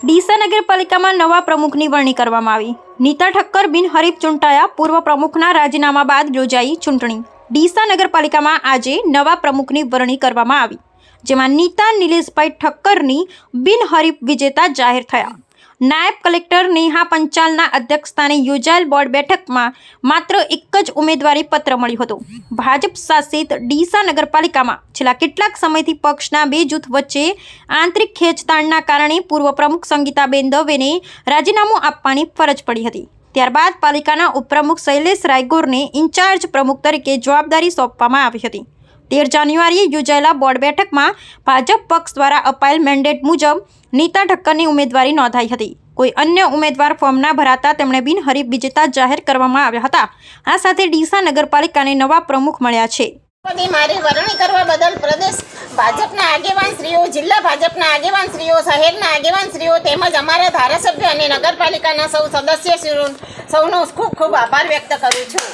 ડીસા નગરપાલિકામાં નવા પ્રમુખની વરણી કરવામાં આવી. નીતા ઠક્કર બિનહરીફ ચૂંટાયા. પૂર્વ પ્રમુખના રાજીનામા બાદ યોજાઈ ચૂંટણી. ડીસા નગરપાલિકામાં આજે નવા પ્રમુખની વરણી કરવામાં આવી, જેમાં નીતા નિલેશભાઈ ઠક્કરની બિનહરીફ વિજેતા જાહેર થયા. નાયબ કલેક્ટર નેહા પંચાલના અધ્યક્ષસ્થાને યોજાયેલ બોર્ડ બેઠકમાં માત્ર એક જ ઉમેદવારી પત્ર મળ્યું હતું. ભાજપ શાસિત ડીસા નગરપાલિકામાં છેલ્લા કેટલાક સમયથી પક્ષના બે જૂથ વચ્ચે આંતરિક ખેંચતાણના કારણે પૂર્વ પ્રમુખ સંગીતાબેન દવેને રાજીનામું આપવાની ફરજ પડી હતી. ત્યારબાદ પાલિકાના ઉપપ્રમુખ શૈલેષ રાયગોરને ઇન્ચાર્જ પ્રમુખ તરીકે જવાબદારી સોંપવામાં આવી હતી. તેર જાન્યુઆરીએ યોજાયેલા બોર્ડ બેઠકમાં ભાજપ પક્ષ દ્વારા અપાયેલ મેન્ડેટ મુજબ નીતા ઠક્કરની ઉમેદવારી નોંધાઈ હતી. કોઈ અન્ય ઉમેદવાર ફોર્મ ના ભરાતા તેમણે બિનહરીફ વિજેતા જાહેર કરવામાં આવ્યા હતા. આ સાથે ડીસા નગરપાલિકાને નવા પ્રમુખ મળ્યા છે. મારી વરણી કરવા બદલ પ્રદેશ ભાજપના આગેવાન શ્રીઓ, જિલ્લા ભાજપના આગેવાન શ્રીઓ, શહેરના આગેવાન શ્રીઓ તેમજ અમારા ધારાસભ્ય અને નગરપાલિકાના સૌ સદસ્ય સૌનો ખૂબ ખૂબ આભાર વ્યક્ત કરું છું.